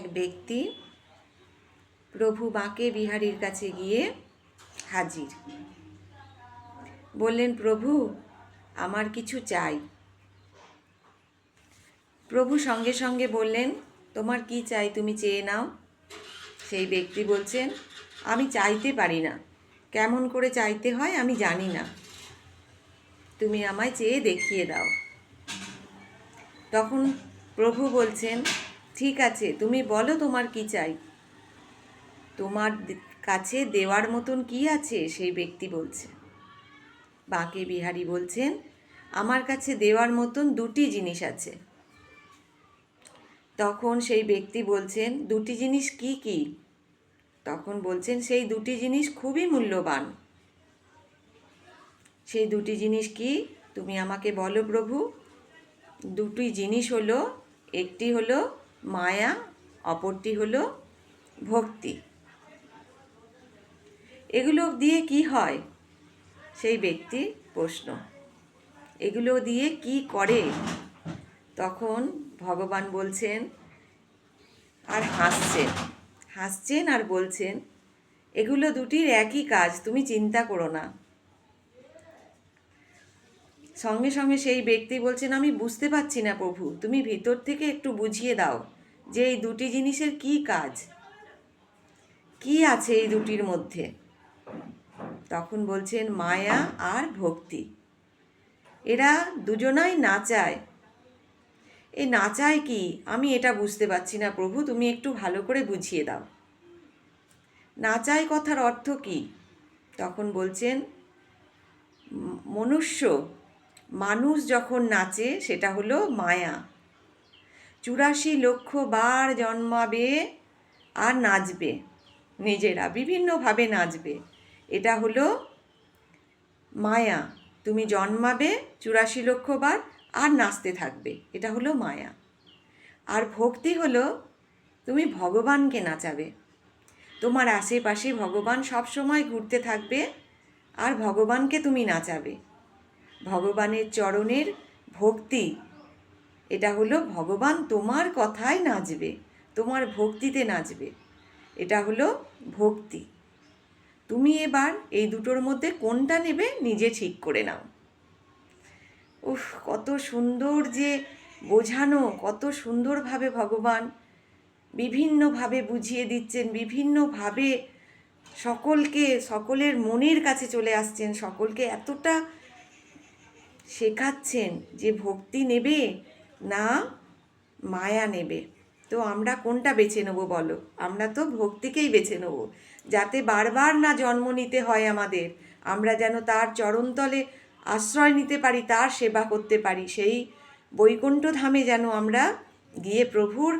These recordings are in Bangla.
এক ব্যক্তি প্রভু বাঁকে বিহারীর কাছে গিয়ে হাজির। বললেন, প্রভু, আমার কিছু চাই। প্রভু সঙ্গে সঙ্গে বললেন, তোমার কি চাই তুমি চেয়ে নাও। সেই ব্যক্তি বলছেন, আমি চাইতে পারি না। কেমন করে চাইতে হয় আমি জানি না। তুমি আমায় চেয়ে দেখিয়ে দাও। তখন প্রভু বলছেন ঠিক আছে, তুমি বলো তোমার কি চাই। তোমার কাছে দেওয়ার মতন কি আছে? সেই ব্যক্তি বলছে। বাঁকে বিহারী বলছেন, আমার কাছে দেওয়ার মতন দুটি জিনিস আছে। তখন সেই ব্যক্তি বলছেন, দুটি জিনিস কি কি? তখন বলছেন, সেই দুটি জিনিস খুবই মূল্যবান। সেই দুটি জিনিস কি? তুমি আমাকে বলো প্রভু। দুটি জিনিস হলো, একটি হলো মায়া, অপরটি হলো ভক্তি। এগুলো দিয়ে কি হয়? সেই ব্যক্তি প্রশ্ন। এগুলো দিয়ে কি করে? তখন ভগবান বলছেন, আর হাসছেন। হাসছেন আর বলছেন, এগুলো দুটির একই কাজ, তুমি চিন্তা করো না। সঙ্গে সঙ্গে সেই ব্যক্তি বলছেন, আমি বুঝতে পারছি না প্রভু, তুমি ভিতর থেকে একটু বুঝিয়ে দাও যে এই দুটি জিনিসের কি কাজ। কি আছে এই দুটির মধ্যে? তখন বলছেন, মায়া আর ভক্তি। এরা দুজনাই নাচায়। এ নাচায় কি? আমি এটা বুঝতে পারছি না প্রভু, তুমি একটু ভালো করে বুঝিয়ে দাও। নাচায় কথার অর্থ কি? তখন বলছেন, মনুষ্য মানুষ যখন নাচে, সেটা হলো মায়া। চুরাশি লক্ষ বার জন্মাবে আর নাচবে, নিজেরা বিভিন্নভাবে নাচবে। এটা হলো মায়া। তুমি জন্মাবে চুরাশি লক্ষ বার আর নাচতে থাকবে, এটা হলো মায়া। আর ভক্তি হলো তুমি ভগবানকে নাচাবে। তোমার আশেপাশে ভগবান সব সময় ঘুরতে থাকবে আর ভগবানকে তুমি নাচাবে। ভগবানের চরণের ভক্তি। এটা হলো, ভগবান তোমার কথায় নাচবে, তোমার ভক্তিতে নাচবে। এটা হলো ভক্তি। তুমি এবার এই দুটোর মধ্যে কোনটা নেবে নিজে ঠিক করে নাও। উফ, কত সুন্দর যে বোঝানো, কত সুন্দরভাবে ভগবান বিভিন্নভাবে বুঝিয়ে দিচ্ছেন, বিভিন্নভাবে সকলকে, সকলের মনের কাছে চলে আসছেন, সকলকে এতটা শেখাচ্ছেন যে ভক্তি নেবে না মায়া নেবে। তো আমরা কোনটা বেছে নেব বলো? আমরা তো ভক্তিকেই বেছে নেব। যাতে বারবার না জন্ম নিতে হয় আমাদের, আমরা যেন তার চরণতলে আশ্রয় নিতে পারি, তার সেবা করতে পারি, সেই বৈকুণ্ঠ ধামে যেন আমরা গিয়ে প্রভুর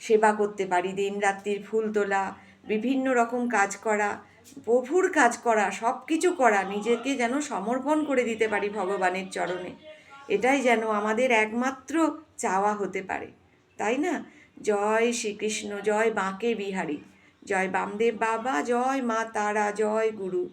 সেবা করতে পারি দিন রাত্রির ফুল তোলা বিভিন্ন রকম কাজ করা, প্রভুর কাজ করা সব কিছু করা, নিজেকে যেন সমর্পণ করে দিতে পারি ভগবানের চরণে। এটাই যেন আমাদের একমাত্র চাওয়া হতে পারে। তাই না? জয় শ্রীকৃষ্ণ, জয় বাঁকে বিহারী, জয় বামদেব বাবা, জয় মা তারা, জয় গুরু।